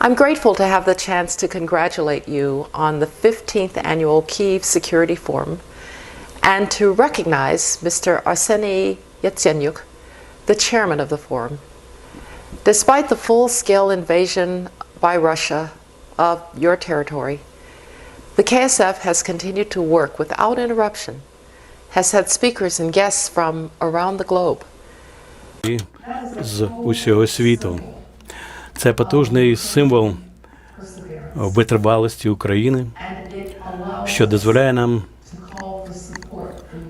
I'm grateful to have the chance to congratulate you on the 15th annual Kyiv Security Forum and to recognize Mr. Arseny Yatsenyuk, the chairman of the forum. Despite the full scale invasion by Russia of your territory, the KSF has continued to work without interruption, has had speakers and guests from around the globe. і з усього світу. Це потужний символ витривалості України, що дозволяє нам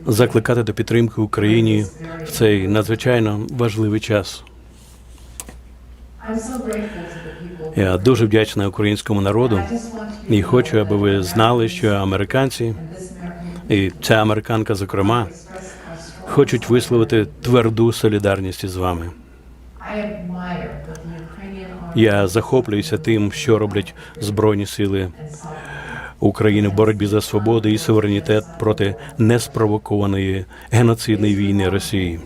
закликати до підтримки Україні в цей надзвичайно важливий час. Я дуже вдячна українському народу і хочу, аби ви знали, що американці, і ця американка, зокрема, хочуть висловити тверду солідарність із вами. Я захоплююся тим, що роблять Збройні сили України в боротьбі за свободу і суверенітет проти неспровокованої геноцидної війни Росії.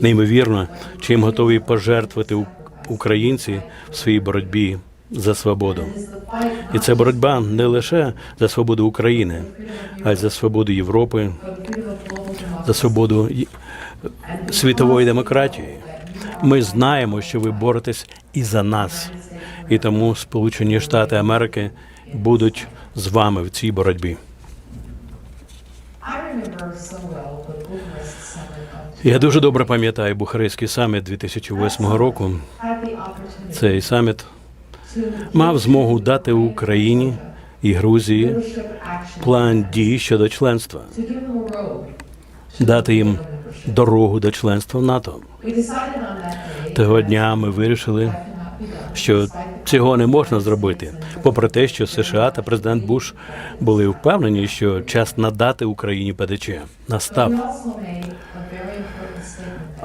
Неймовірно, чим готові пожертвувати українці в своїй боротьбі за свободу. І це боротьба не лише за свободу України, а й за свободу Європи, за свободу світової демократії. Ми знаємо, що ви боретесь і за нас, і тому Сполучені Штати Америки будуть з вами в цій боротьбі. Я дуже добре пам'ятаю Бухарестський саміт 2008 року. Цей саміт мав змогу дати Україні і Грузії план дій щодо членства, дати їм дорогу до членства в НАТО. Того дня ми вирішили, що цього не можна зробити, попри те, що США та президент Буш були впевнені, що час надати Україні ПДЧ настав.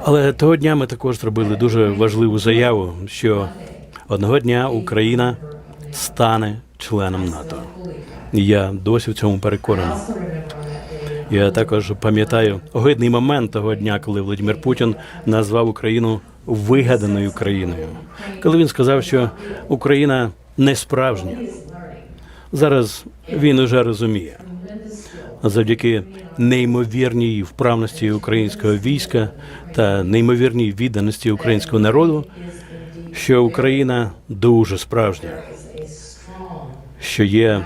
Але того дня ми також зробили дуже важливу заяву, що одного дня Україна стане членом НАТО. Я досі в цьому переконаний. Я також пам'ятаю огидний момент того дня, коли Володимир Путін назвав Україну вигаданою країною, коли він сказав, що Україна не справжня. Зараз він уже розуміє. Завдяки неймовірній вправності українського війська та неймовірній відданості українського народу, що Україна дуже справжня, що є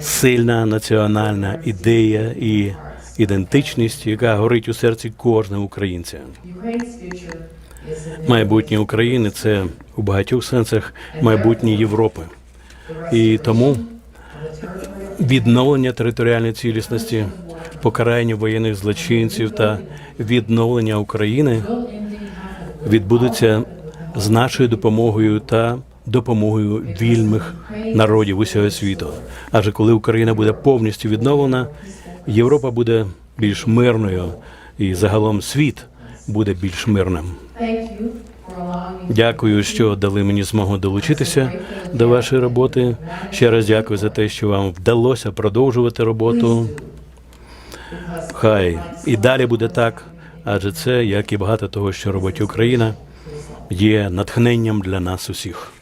сильна національна ідея і ідентичність, яка горить у серці кожного українця. Майбутнє України це у багатьох сенсах майбутнє Європи. І тому відновлення територіальної цілісності, покарання воєнних злочинців та відновлення України відбудуться з нашою допомогою та допомогою вільних народів усього світу. Адже коли Україна буде повністю відновлена, Європа буде більш мирною, і загалом світ буде більш мирним. Дякую, що дали мені змогу долучитися до вашої роботи. Ще раз дякую за те, що вам вдалося продовжувати роботу. Хай і далі буде так, адже це, як і багато того, що робить Україна, є натхненням для нас усіх.